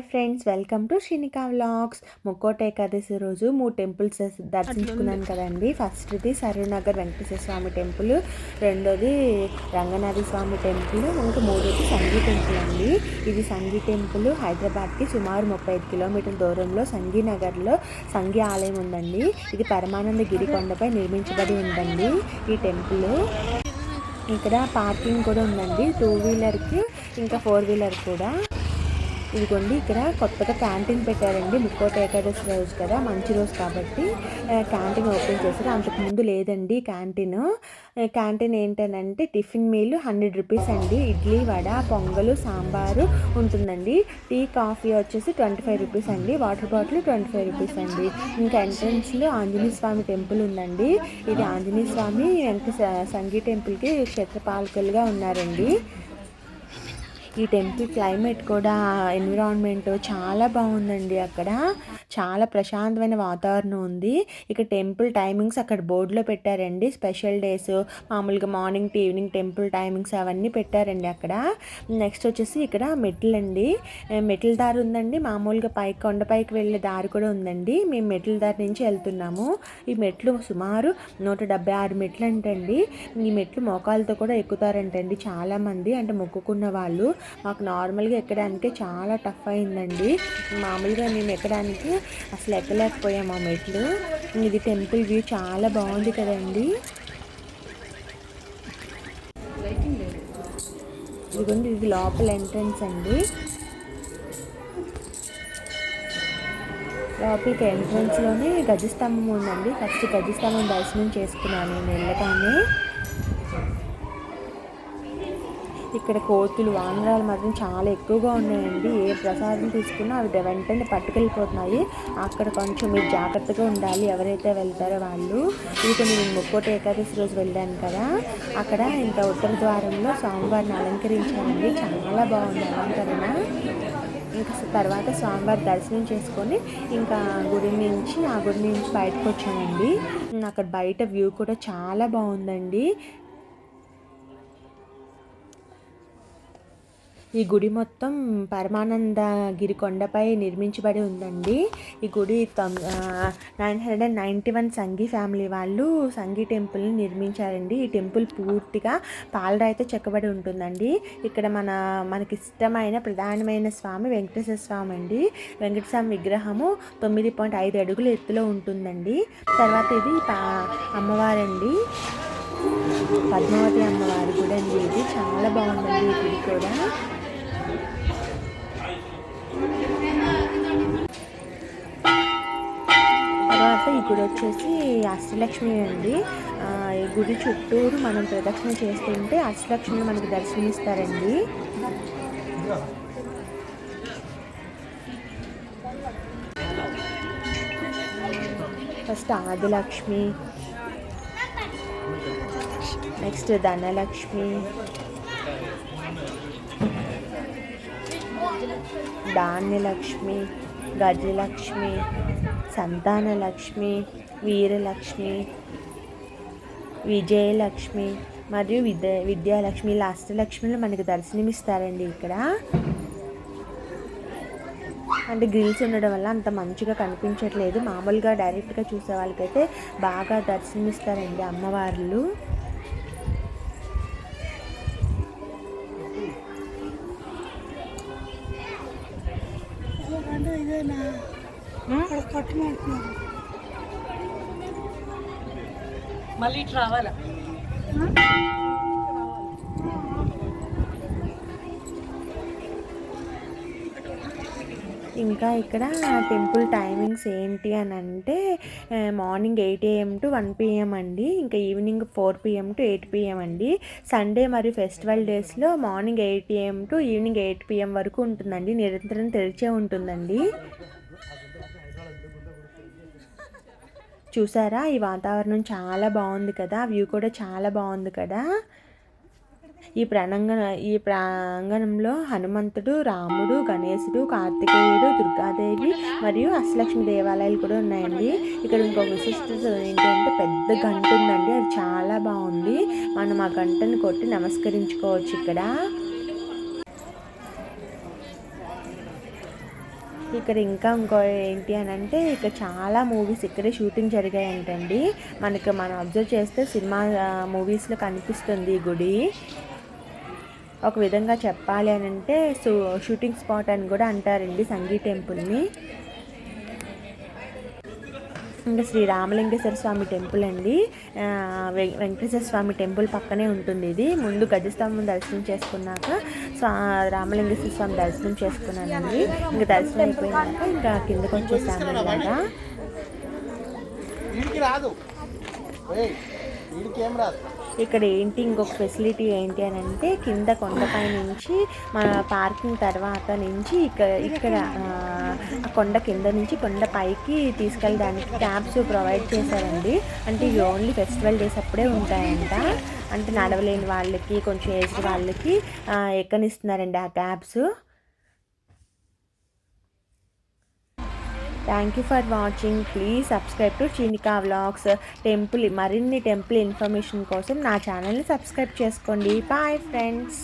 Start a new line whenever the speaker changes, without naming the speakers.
Hi friends welcome to Srinika vlogs. Mukkoti Ekadashi రోజు మూడు temples దర్శించుకున్నాను కదండి. ఫస్ట్ది సరూనగర్ వెంకటేశ్వర స్వామి టెంపుల్ రెండోది రంగనాథ స్వామి టెంపుల్ ఇంకా మూడోది సంఘీ టెంపుల్ అండి. ఇది సంఘీ టెంపుల్ హైదరాబాద్కి సుమారు ముప్పై ఐదు కిలోమీటర్ల దూరంలో సంగీనగర్లో సంఘీ ఆలయం ఉందండి. ఇది పరమానంద గిరి కొండపై నిర్మించబడి ఉందండి ఈ టెంపుల్. ఇక్కడ పార్కింగ్ కూడా ఉందండి. టూ వీలర్కి ఇంకా ఫోర్ వీలర్ కూడా. ఇదిగోండి ఇక్కడ కొత్తగా క్యాంటీన్ పెట్టారండి. ముక్కోట ఏకాదశి రోజు కదా మంచి రోజు కాబట్టి క్యాంటీన్ ఓపెన్ చేశారు. అంతకుముందు లేదండి క్యాంటీన్. క్యాంటీన్ ఏంటనంటే టిఫిన్ మీల్ హండ్రెడ్ రూపీస్ అండి. ఇడ్లీ వడ పొంగలు సాంబారు ఉంటుందండి. టీ కాఫీ వచ్చేసి ట్వంటీ ఫైవ్ రూపీస్ అండి. Water bottle twenty five rupees అండి. ఇంకా ఎంట్రన్స్లో ఆంజనేయ స్వామి టెంపుల్ ఉందండి. ఇది ఆంజనేయ స్వామి వెంక సంగీ టెంపుల్కి క్షేత్రపాలకులుగా ఉన్నారండి. ఈ టెంపుల్ క్లైమేట్ కూడా ఎన్విరాన్మెంట్ చాలా బాగుందండి అక్కడ. చాలా ప్రశాంతమైన వాతావరణం ఉంది. ఇక్కడ టెంపుల్ టైమింగ్స్ అక్కడ బోర్డులో పెట్టారండి. స్పెషల్ డేస్ మామూలుగా morning to evening temple timings అవన్నీ పెట్టారండి అక్కడ. నెక్స్ట్ వచ్చేసి ఇక్కడ మెట్లు అండి. మెట్ల దారి ఉందండి. మామూలుగా పైకి కొండపైకి వెళ్ళే దారి కూడా ఉందండి. మేము మెట్ల దారి నుంచి వెళ్తున్నాము. ఈ మెట్లు సుమారు నూట డెబ్బై ఆరు మెట్లు అంటండి. ఈ మెట్లు మోకాలతో కూడా ఎక్కుతారంటండి చాలామంది. అంటే మొక్కుకున్న వాళ్ళు. మాకు నార్మల్గా ఎక్కడానికి చాలా టఫ్ అయిందండి. మామూలుగా మేము ఎక్కడానికి అసలు ఎక్కలేకపోయాము ఆ మెట్లు. ఇది టెంపుల్ వ్యూ చాలా బాగుంది కదండి. ఇదిగోండి ఇది లోపల ఎంట్రన్స్ అండి. లోపలికి ఎంట్రన్స్లోనే గజస్తంభం ఉందండి. ఫస్ట్ గజస్తంభం దర్శనం చేసుకున్నాను నేను వెళ్ళగానే. ఇక్కడ కోతులు వానరాలు మాత్రం చాలా ఎక్కువగా ఉన్నాయండి. ఏ ప్రసాదం తీసుకున్నా అవి వెంటనే పట్టుకెళ్ళిపోతున్నాయి. అక్కడ కొంచెం మీరు జాగ్రత్తగా ఉండాలి. ఎవరైతే వెళ్తారో వాళ్ళు. ఇక నేను ముక్కోట ఏకాదశి రోజు వెళ్ళాను కదా. అక్కడ ఇంకా ఉత్తర ద్వారంలో స్వామివారిని అలంకరించానండి చాలా బాగుంది అలంకరణ. ఇంకా తర్వాత స్వామివారి దర్శనం చేసుకొని ఇంకా గుడి నుంచి ఆ గుడి నుంచి బయటకు వచ్చానండి అక్కడ బయట వ్యూ కూడా చాలా బాగుందండి. ఈ గుడి మొత్తం పరమానంద గిరి కొండపై నిర్మించబడి ఉందండి. ఈ గుడి nine hundred and ninety one Sanghi family వాళ్ళు సంఘీ టెంపుల్ని నిర్మించారండి. ఈ టెంపుల్ పూర్తిగా పాలరాయితో చెక్కబడి ఉంటుందండి. ఇక్కడ మన మనకి ఇష్టమైన ప్రధానమైన స్వామి వెంకటేశ్వర స్వామి అండి. వెంకటస్వామి విగ్రహము తొమ్మిది పాయింట్ ఐదు అడుగుల ఎత్తులో ఉంటుందండి. తర్వాత ఇది అమ్మవారండి. పద్మావతి అమ్మవారి గుడి అండి ఇది చాలా బాగుందండి ఈ గుడి కూడా. తర్వాత ఈ గుడి వచ్చేసి అష్టలక్ష్మి అండి. ఈ గుడి చుట్టూరు మనం ప్రదక్షిణ చేస్తుంటే అష్టలక్ష్మి మనకి దర్శనమిస్తారండి. ఫస్ట్ ఆదిలక్ష్మి నెక్స్ట్ ధనలక్ష్మి ధాన్యలక్ష్మి గజలక్ష్మి సంతానలక్ష్మి వీరలక్ష్మి విజయలక్ష్మి మరియు విద్య విద్యాలక్ష్మి. ఇలా అష్టలక్ష్మిలు మనకి దర్శనమిస్తారండి ఇక్కడ. అంటే గ్రిల్స్ ఉండడం వల్ల అంత మంచిగా కనిపించట్లేదు. మామూలుగా డైరెక్ట్గా చూసే వాళ్ళకైతే బాగా దర్శనమిస్తారండి అమ్మవార్లు.
మళ్ళీ ఇటు రావాలా?
ఇంకా ఇక్కడ టెంపుల్ టైమింగ్స్ ఏంటి అని అంటే morning eight AM to one PM అండి ఇంకా evening four PM to eight PM అండి. సండే మరియు ఫెస్టివల్ డేస్లో morning eight AM to evening eight PM వరకు ఉంటుందండి నిరంతరం తెరిచే ఉంటుందండి. చూసారా? ఈ వాతావరణం చాలా బాగుంది కదా వ్యూ కూడా చాలా బాగుంది కదా. ఈ ప్రాంగణ ఈ ప్రాంగణంలో హనుమంతుడు రాముడు గణేశుడు కార్తికేయుడు దుర్గాదేవి మరియు అష్టలక్ష్మి దేవాలయాలు కూడా ఉన్నాయండి. ఇక్కడ ఇంకో విశిష్టత ఏంటంటే పెద్ద గంట ఉందండి. అది చాలా బాగుంది. మనం ఆ గంటను కొట్టి నమస్కరించుకోవచ్చు ఇక్కడ. ఇక్కడ ఇంకా ఇంకో ఏంటి అని అంటే ఇక్కడ చాలా మూవీస్ ఇక్కడే షూటింగ్ జరిగాయంటండి. మనకి మనం అబ్జర్వ్ చేస్తే సినిమా మూవీస్లో కనిపిస్తుంది ఈ గుడి. ఒక విధంగా చెప్పాలి అని అంటే షూటింగ్ స్పాట్ అని కూడా అంటారండి సంగీ టెంపుల్ని. ఇంకా శ్రీ రామలింగేశ్వర స్వామి టెంపుల్ అండి. వెం- వెంకటేశ్వర స్వామి టెంపుల్ పక్కనే ఉంటుంది ఇది. ముందు గజస్తంభం దర్శనం చేసుకున్నాక స్వా రామలింగేశ్వర స్వామి దర్శనం చేసుకున్నానండి. ఇంకా దర్శనం అయిపోయినాక ఇంకా కిందకు వచ్చేసాము ఇలాగా ఇక్కడ ఏంటి ఇంకొక ఫెసిలిటీ ఏంటి అని అంటే కింద కొండపై నుంచి మన పార్కింగ్ తర్వాత నుంచి ఇక్కడ ఇక్కడ కొండ కింద నుంచి కొండ పైకి తీసుకెళ్ళడానికి క్యాబ్స్ ప్రొవైడ్ చేశారండి. అంటే ఇవి ఓన్లీ ఫెస్టివల్ డేస్ అప్పుడే ఉంటాయంట. అంటే నడవలేని వాళ్ళకి కొంచెం ఏజ్డ్ వాళ్ళకి ఎక్కనిస్తున్నారండి ఆ cabs? Thank you for watching please subscribe to Chinika vlogs temple మరిన్ని టెంపుల్ ఇన్ఫర్మేషన్ కోసం నా ఛానల్ని సబ్స్క్రైబ్ చేసుకోండి. Bye friends